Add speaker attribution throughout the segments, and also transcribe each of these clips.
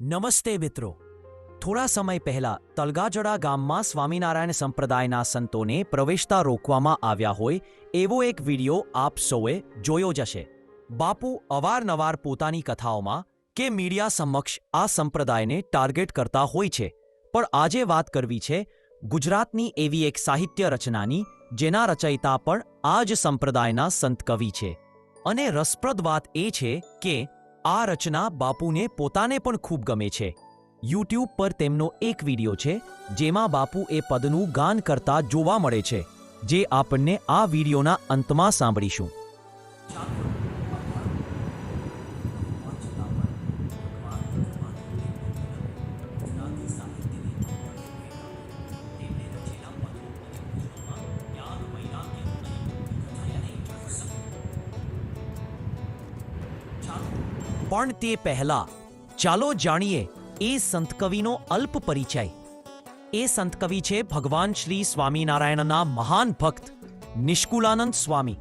Speaker 1: નમસ્તે મિત્રો. થોડા સમય પહેલા તલગાજડા ગામમાં સ્વામિનારાયણ સંપ્રદાયના સંતોને પ્રવેશતા રોકવામાં આવ્યા હોય એવો એક વિડિયો આપ સૌએ જોયો જશે બાપુ અવારનવાર પોતાની કથાઓમાં કે મીડિયા સમક્ષ આ સંપ્રદાયને ટાર્ગેટ કરતા હોય છે. પણ આજે વાત કરવી છે ગુજરાતની એવી એક સાહિત્ય રચનાની જેના રચયિતા પણ આ જ સંપ્રદાયના સંત કવિ છે. અને રસપ્રદ વાત એ છે કે આ રચના બાપુને પોતાને પણ ખૂબ ગમે છે. યુટ્યુબ પર તેમનો એક વિડિયો છે, જેમાં બાપુ એ પદનું ગાન કરતા જોવા મળે છે, જે આપણને આ વિડિયોના અંતમાં સાંભળીશું. પણ તે પહેલા. ચાલો જાણીએ એ સંતકવિનો અલ્પ પરિચય. એ સંતકવિ છે ભગવાન શ્રી સ્વામિનારાયણના મહાન ભક્ત, નિષ્કુલાનંદ સ્વામી.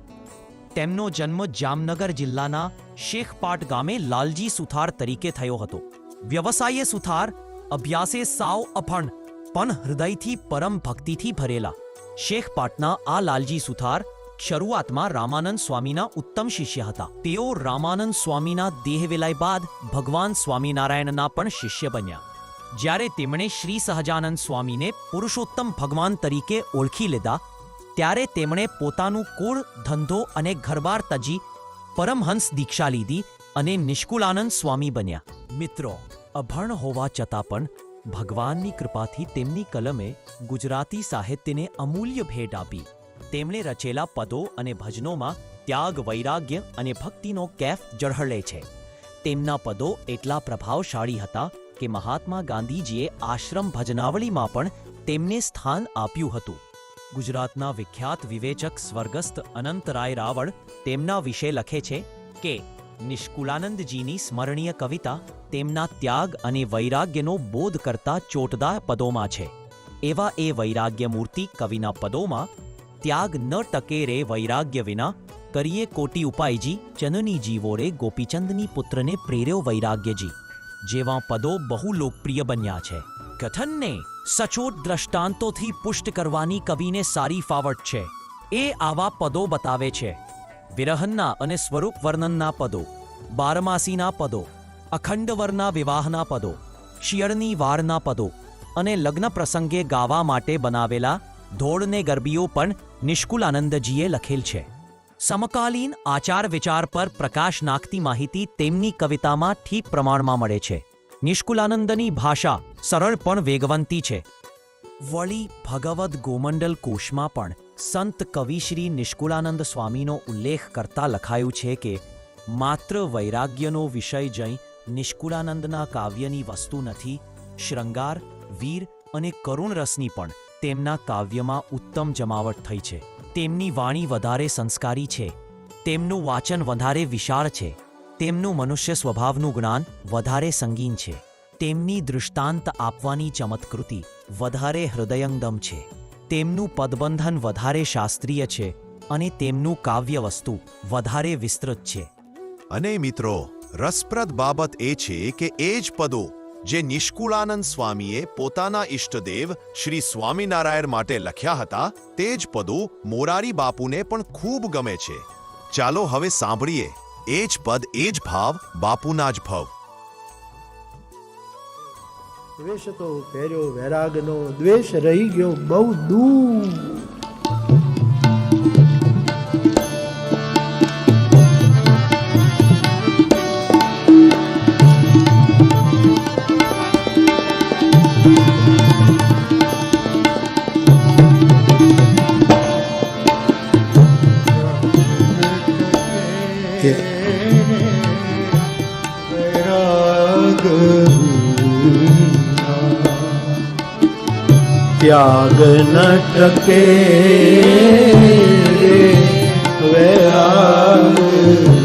Speaker 1: તેમનો જન્મ જામનગર જિલ્લાના શેખપાટ ગામે લાલજી સુથાર તરીકે થયો હતો. વ્યવસાયે સુથાર, અભ્યાસે સાવ અફણ પણ હૃદયથી પરમ ભક્તિથી ભરેલા. શેખપાટના આ લાલજી સુથાર શરૂઆતમાં રામાનંદ સ્વામીના ઉત્તમ શિષ્ય હતા. તેઓ રામાનંદ સ્વામીના દેહ વિલય બાદ ભગવાન સ્વામિનારાયણના પણ શિષ્ય બન્યા. જ્યારે તેમણે શ્રી સહજાનંદ સ્વામીને પુરુષોત્તમ ભગવાન તરીકે ઓળખી લીધા, ત્યારે તેમણે પોતાનું કુળ, ધંધો અને ઘરબાર તજી, પરમહંસ દીક્ષા લીધી અને નિષ્કુલાનંદ સ્વામી બન્યા. મિત્રો, અભણ હોવા છતાં પણ ભગવાનની કૃપાથી તેમની કલમે ગુજરાતી સાહિત્યને અમૂલ્ય ભેટ આપી. તેમણે રચેલા પદો અને ભજનોમાં ત્યાગ, વૈરાગ્ય અને ભક્તિનો કેફ ઝળહળે છે. તેમના પદો એટલા પ્રભાવશાળી હતા કે મહાત્મા ગાંધીજીએ આશ્રમ ભજનાવલીમાં પણ તેમને સ્થાન આપ્યું હતું. ગુજરાતના વિખ્યાત વિવેચક સ્વર્ગસ્થ અનંતરાય રાવળ તેમના વિશે લખે છે કે, નિષ્કુલાનંદજીની સ્મરણીય કવિતા તેમના ત્યાગ અને વૈરાગ્યનો બોધ કરતા ચોટદાર પદોમાં છે. એવા એ વૈરાગ્ય મૂર્તિ કવિના પદોમાં ત્યાગ ન ટકે રે વૈરાગ્ય વિના, કરીએ કોટી ઉપાયજી ચનની જીવોરે ગોપીચંદની પુત્રને પ્રેર્યો વૈરાગ્યજી, જેવા પદો બહુ લોકપ્રિય બન્યા છે. કથનને સચોટ દ્રષ્ટાંતોથી પુષ્ટ કરવાની કવિને સારી ફાવટ છે. એ આવા પદો બતાવે છે. વિરહનના અને સ્વરૂપ વર્ણનના પદો, બારમાસીના પદો, અખંડવરના વિવાહના પદો, શિયળની વારના પદો અને લગ્ન પ્રસંગે ગાવા માટે બનાવેલા ધોળને ગરબીઓ પણ નિષ્કુલાનંદજીએ લખેલ છે. સમકાલીન આચાર વિચાર પર પ્રકાશ નાખતી માહિતી તેમની કવિતામાં ઠીક પ્રમાણમાં મળે છે. નિષ્કુલાનંદની ભાષા સરળ પણ વેગવંતી છે. વળી ભગવદ ગોમંડલ કોશમાં પણ સંત કવિ શ્રી નિષ્કુલાનંદ સ્વામીનો ઉલ્લેખ કરતા લખાયું છે કે, માત્ર વૈરાગ્યનો વિષય જઈ નિષ્કુલાનંદના કાવ્યની વસ્તુ નથી શૃંગાર વીર અને કરુણ રસની પણ તેમના કાવ્યમાં ઉત્તમ જમાવટ થઈ છે. તેમની વાણી વધારે સંસ્કારી છે. તેમનું વાચન વધારે વિશાળ છે. તેમનું મનુષ્ય સ્વભાવનું જ્ઞાન વધારે સંગીન છે. તેમની દૃષ્ટાંત આપવાની ચમત્કૃતિ વધારે હૃદયંગમ છે. તેમનું પદબંધન વધારે શાસ્ત્રીય છે અને તેમનું કાવ્ય વસ્તુ વધારે વિસ્તૃત છે.
Speaker 2: અને મિત્રો, રસપ્રદ બાબત એ છે કે એ જ પદો જે નિષ્કુળાનંદ સ્વામીએ પોતાના ઇષ્ટદેવ શ્રી સ્વામિનારાયણ માટે લખ્યા હતા, તે જ પદો મોરારી બાપુને પણ ખૂબ ગમે છે. ચાલો હવે સાંભળીએ. એ જ પદ, એ જ ભાવ, બાપુના જ ભવ.
Speaker 3: દ્વેષ તો પહેર્યો વૈરાગનો, દ્વેષ રહી ગયો બહુ દૂર. ત્યાગ ન ટકે વૈરાગ કરીએ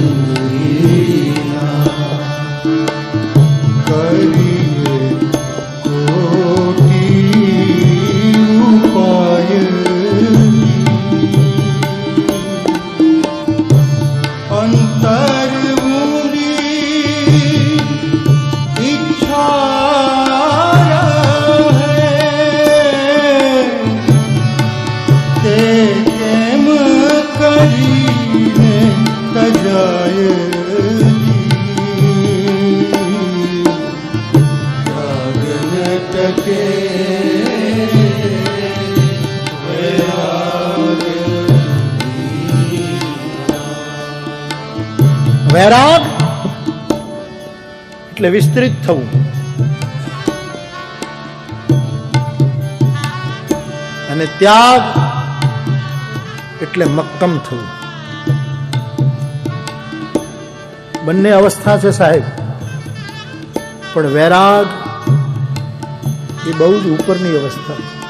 Speaker 3: વૈરાગ એટલે વિસ્તૃત થવું. અને ત્યાગ એટલે મક્કમ થવું. બંને અવસ્થા છે સાહેબ. પણ વૈરાગ એ બહુ જ ઉપરની અવસ્થા. છે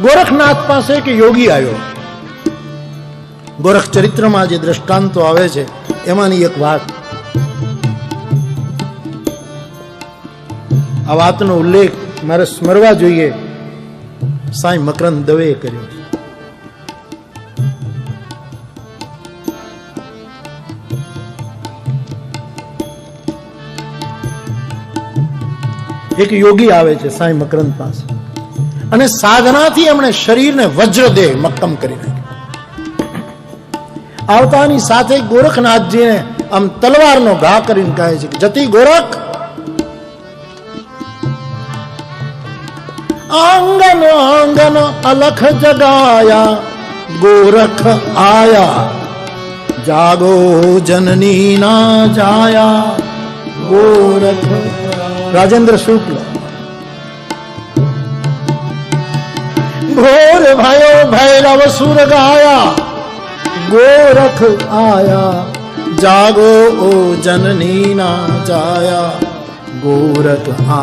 Speaker 3: ગોરખનાથ પાસે એક યોગી આવ્યો. ગોરખ ચરિત્રમાં જે દ્રષ્ટાંતો આવે છે, એમાંની એક વાત. આ વાતનો ઉલ્લેખ મારે સ્મરવા જોઈએ. સાંઈ મકરંદ દવે કર્યો. છે એક યોગી આવે છે સાંઈ મકરંદ પાસે. અને સાધનાથી એમણે શરીરને વજ્રદેહ મક્કમ કરી નાખ્યું. આવતાની સાથે ગોરખનાથજીને આમ તલવારનો ઘા કરીને કહે છે જતી ગોરખ, આંગન આંગન અલખ જગાયા, ગોરખ આયા. જાગો જનની ના જાયા, ગોરખ. રાજેન્દ્ર શુક્લ ઘોર ભયો ભૈરવ સુર ગાયા ગોરખ આયા જાગો ઓ જનની ના જાયા ગોરખ આ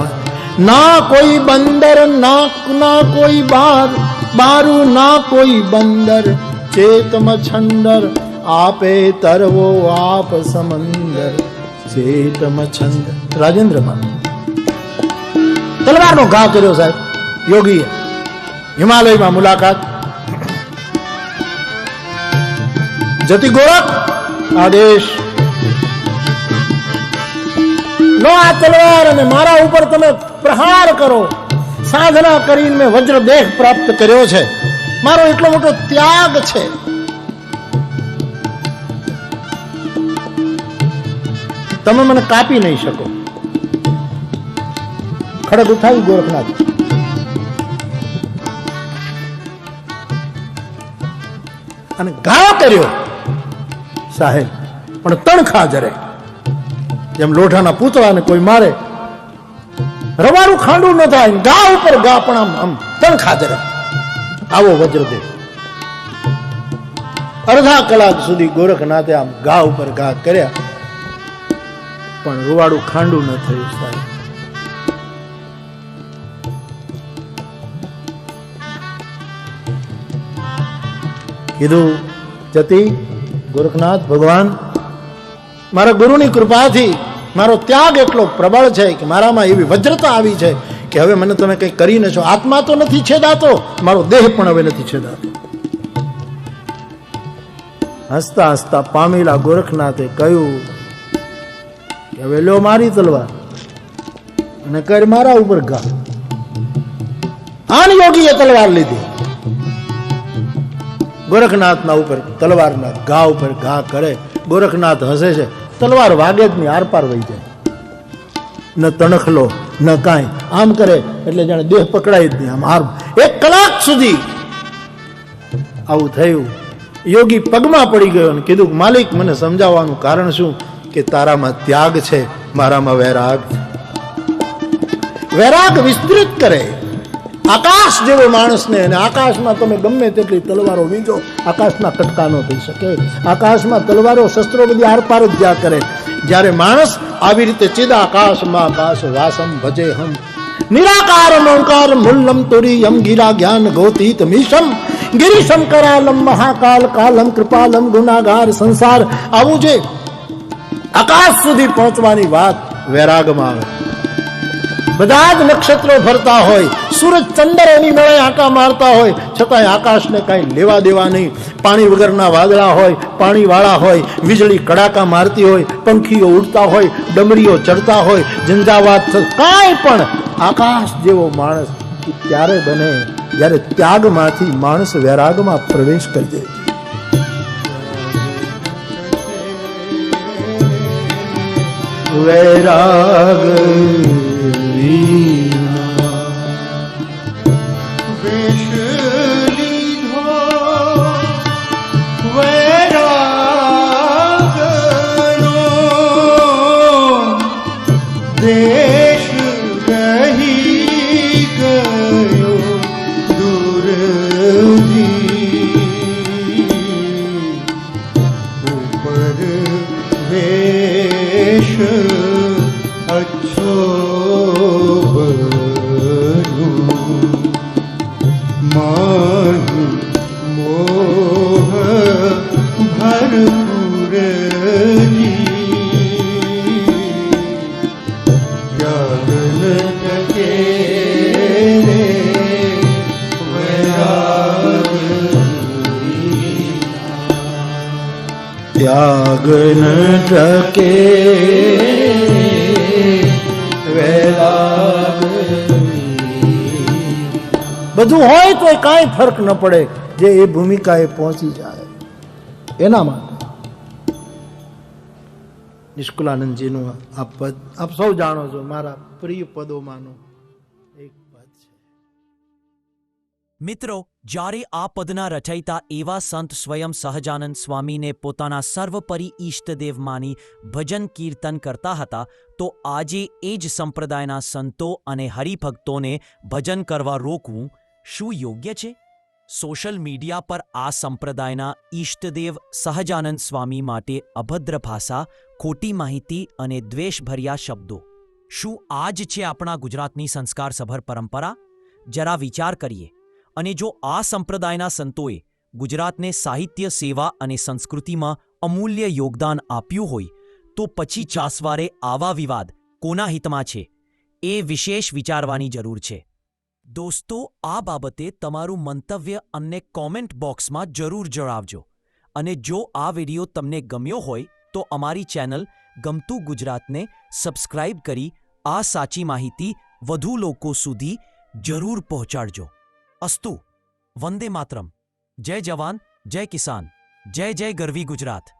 Speaker 3: ના કોઈ બંદર ના ના કોઈ બાર બારું ના કોઈ બંદર ચેતમ છંદર આપે તરવો આપ સમંદર ચેતમ છંદ રાજેન્દ્રમાં તલવારનો ઘા કર્યો સાહેબ યોગીએ હિમાલયમાં મુલાકાત. જતી ગોરખ આદેશ નો આ તલવાર અને મારા ઉપર તમે પ્રહાર કરો. સાધના કરીને મેં વજ્ર દેહ પ્રાપ્ત કર્યો છે. મારો એટલો મોટો ત્યાગ છે. તમે મને કાપી નહીં શકો. ખડક ઉઠાવી ગોરખનાથ. અને ઘા કર્યો. સાહેબ, પણ તણખા જરે જેમ લોઢાના પૂતળાને કોઈ મારે, રવારું ખાંડું ન થાય ગા ઉપર ગા, પણ આમ આમ તણખા જરે આવો વજ્રદેવ. અડધા કલાક સુધી ગોરખનાથે આમ ઘા ઉપર ઘા કર્યા. પણ રૂવાડું ખાંડું ન થયું, સાહેબ. કીધું, જતી, ગોરખનાથ, ભગવાન, મારા ગુરુની કૃપાથી મારો ત્યાગ એટલો પ્રબળ છે કે મારામાં એવી વજ્રતા આવી છે કે હવે મને તમે કંઈ કરી ન છો આત્મા તો નથી છેદાતો, મારો દેહ પણ હવે નથી છેદાતો. હસતા હસતા પામેલા ગોરખનાથે કહ્યું કે, હવે લો મારી તલવાર અને કર મારા ઉપર ઘા. આન યોગીએ તલવાર લીધી. ગોરખનાથના ઉપર, તલવારના ઘા ઉપર ઘા કરે, ગોરખનાથ હસે છે, તલવાર વાગે જ નહીં આરપાર વહી જાય. ન તણખલો, ન કાંઈ, આમ કરે એટલે જાણે દેહ પકડાય જ નહીં આમ આર એક કલાક સુધી આવું થયું. યોગી પગમાં પડી ગયો અને કીધું, માલિક, મને સમજાવવાનું કારણ શું? કે તારામાં ત્યાગ છે, મારામાં વૈરાગ વૈરાગ વિસ્તૃત કરે. આકાશ જેવો માણસને અને આકાશમાં તમે ગમે તેટલી તલવારો વીંજો, આકાશમાં કટકા ન થઈ શકે. આકાશમાં તલવારો, શસ્ત્રો બધી આરપાર જ જ્યાં કરે. જ્યારે માણસ આવી રીતે ચિદા આકાશમાં આકાશ વાસમ ભજે હમ. નિરાકાર ઓંકાર મુલ્લમ તુરીયમ ગીરા જ્ઞાન ગોતીત મીશમ. ગિરીશમ કરાલમ મહાકાલ કાલમ કૃપાલમ ગુનાગાર સંસાર. આવું છે આકાશ સુધી પહોંચવાની વાત વૈરાગમાં આવે. બધા જ નક્ષત્રો ફરતા હોય, સૂરજ ચંદ્ર એની મેળે આંકા મારતા હોય, છતાંય આકાશને કાંઈ લેવા દેવા નહીં. પાણી વગરના વાદળા હોય, પાણીવાળા હોય, વીજળી કડાકા મારતી હોય, પંખીઓ ઉડતા હોય, ડમરીઓ ચડતા હોય, ઝંઝાવાત કાંઈ પણ આકાશ જેવો માણસ ત્યારે બને જ્યારે ત્યાગમાંથી માણસ વૈરાગમાં પ્રવેશ કરી દે વૈરાગ
Speaker 4: grande
Speaker 3: ત્યાગ ન ટકે બધું હોય તો કાંઈ ફરક ન પડે જે એ ભૂમિકાએ પહોંચી જાય. એના માટે નિષ્કુલાનંદજીનું આ પદ આપ સૌ જાણો છો મારા પ્રિય પદોમાંનું.
Speaker 1: મિત્રો, જ્યારે આ પદના રચયિતા એવા સંત સ્વયં સહજાનંદ સ્વામીને પોતાના સર્વપરી ઈષ્ટદેવ માની ભજન કીર્તન કરતા હતા, તો આજે એ જ સંપ્રદાયના સંતો અને હરિભક્તોને ભજન કરવા રોકવું શું યોગ્ય છે? સોશિયલ મીડિયા પર આ સંપ્રદાયના ઈષ્ટદેવ સહજાનંદ સ્વામી માટે અભદ્ર ભાષા, ખોટી માહિતી અને દ્વેષભર્યા શબ્દો. શું આ જ છે આપણા ગુજરાતની સંસ્કારસભર પરંપરા? જરા વિચાર કરીએ. અને જો આ સંપ્રદાયના સંતોએ ગુજરાતને સાહિત્ય સેવા અને સંસ્કૃતિમાં અમૂલ્ય યોગદાન આપ્યું હોય, તો પછી ચાસવારે આવા વિવાદ કોના હિતમાં છે? એ વિશેષ વિચારવાની જરૂર છે. દોસ્તો, આ બાબતે તમારું મંતવ્ય અમને કોમેન્ટ બોક્સમાં જરૂર જણાવજો. અને જો આ વીડિયો તમને ગમ્યો હોય, તો અમારી ચેનલ ગમતું ગુજરાતને સબસ્ક્રાઇબ કરી આ સાચી માહિતી વધુ લોકો સુધી જરૂર પહોંચાડજો. અસ્તુ વંદે માતરમ. જય જવાન જય કિસાન. જય જય ગરવી ગુજરાત.